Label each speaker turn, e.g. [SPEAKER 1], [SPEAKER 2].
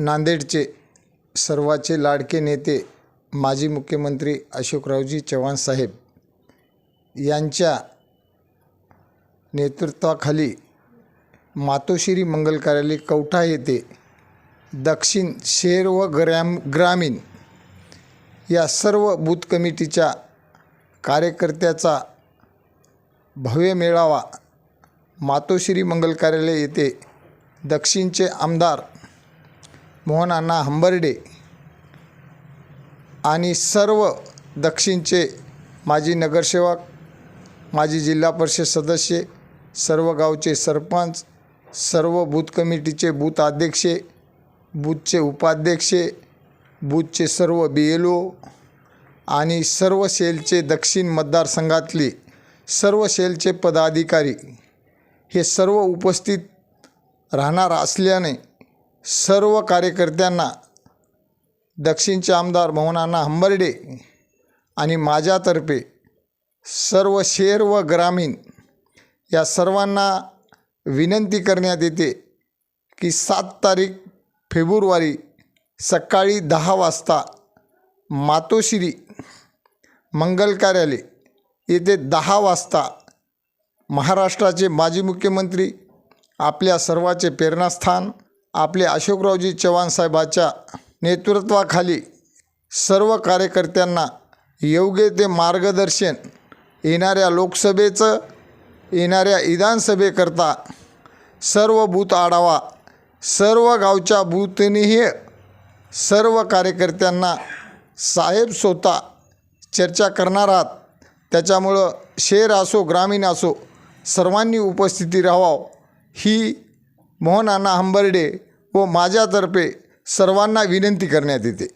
[SPEAKER 1] नांदेडचे सर्वाचे लाडके नेते माजी मुख्यमंत्री अशोकरावजी चव्हाण साहेब यांच्या नेतृत्वाखाली मातोश्री मंगल कार्यालय कवठा येथे दक्षिण शहर व ग्राम ग्रामीण या सर्व बूथ कमिटीच्या कार्यकर्त्याचा भव्य मेळावा मातोश्री मंगल कार्यालय येथे दक्षिणचे आमदार मोहन अण्णा हंबर्डे आणि सर्व दक्षिणचे माजी नगरसेवक माजी जिल्हा परिषद सदस्य सर्व गावचे सरपंच सर्व बूथ कमिटीचे बूथ अध्यक्ष बूथचे उपाध्यक्षे बूथचे सर्व बी एल ओ आणि सर्व सेलचे दक्षिण मतदारसंघातले सर्व सेलचे पदाधिकारी हे सर्व उपस्थित राहणार असल्याने सर्व कार्यकर्त्यांना दक्षिणचे आमदार मोहनाना हंबर्डे आणि माझ्यातर्फे सर्व शहर व ग्रामीण या सर्वांना विनंती करण्यात येते की सात तारीख फेब्रुवारी सकाळी दहा वाजता मातोश्री मंगल कार्यालय येथे दहा वाजता महाराष्ट्राचे माजी मुख्यमंत्री आपल्या सर्वाचे प्रेरणास्थान आपले अशोकरावजी चव्हाण साहेबाच्या नेतृत्वाखाली सर्व कार्यकर्त्यांना योग्य ते मार्गदर्शन येणाऱ्या लोकसभेचं येणाऱ्या विधानसभेकरता सर्व बूथ आढावा सर्व गावच्या बूथनीही सर्व कार्यकर्त्यांना साहेब स्वतः चर्चा करणार आहात. त्याच्यामुळं शहर असो ग्रामीण असो सर्वांनी उपस्थिती राहावं. ही मोहन अण्णा हंबर्डे व माझ्यातर्फे सर्वांना विनंती करण्यात येते.